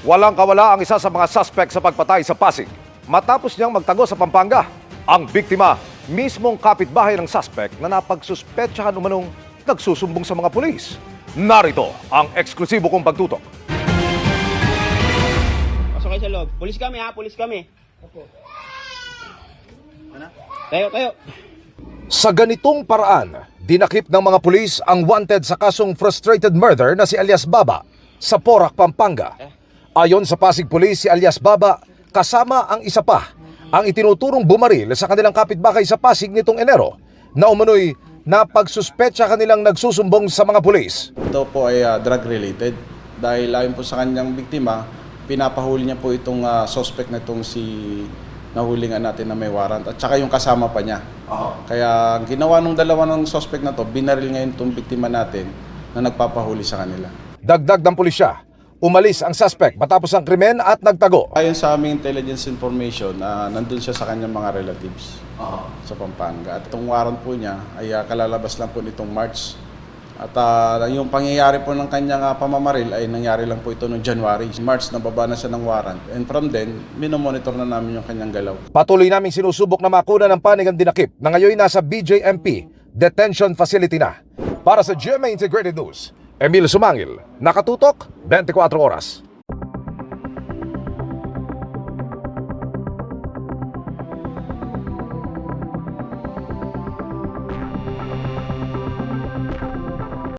Walang kawala ang isa sa mga suspect sa pagpatay sa Pasig. Matapos niyang magtago sa Pampanga, ang biktima, mismong kapitbahay ng suspect na napagsuspetsahan umanong nagsusumbong sa mga pulis. Narito ang eksklusibo kong pagtutok. Pasok kayo sa loob. Pulis kami ha, pulis kami. Opo. Tayo, tayo. Sa ganitong paraan, dinakip ng mga pulis ang wanted sa kasong frustrated murder na si alias Baba sa Porac, Pampanga. Ayon sa Pasig Police, si alias Baba kasama ang isa pa ang itinuturong bumaril sa kanilang kapitbahay sa Pasig nitong Enero na umano'y napagsuspetsa kanilang nagsusumbong sa mga pulis. Ito po ay ah, drug related dahil ayon po sa kanyang biktima, pinapahuli niya po itong ah, suspect na itong si nahulingan natin na may warrant at saka yung kasama pa niya. Kaya ang ginawa ng dalawa ng suspect na to, binaril ngayon itong biktima natin na nagpapahuli sa kanila. Dagdag ng pulisya, umalis ang suspect matapos ang krimen at nagtago. Ayon sa aming intelligence information, na nandun siya sa kanyang mga relatives sa Pampanga. At itong warrant po niya ay ah, kalalabas lang po nitong March. At ah, yung pangyayari po ng kanyang ah, pamamaril ay nangyari lang po ito noong January. March, nababa na siya ng warrant. And from then, minomonitor na namin yung kanyang galaw. Patuloy naming sinusubok na makuna ng panig ang dinakip na ngayon nasa BJMP Detention Facility na. Para sa GMA Integrated News, Emil Sumangil, Nakatutok, 24 Oras.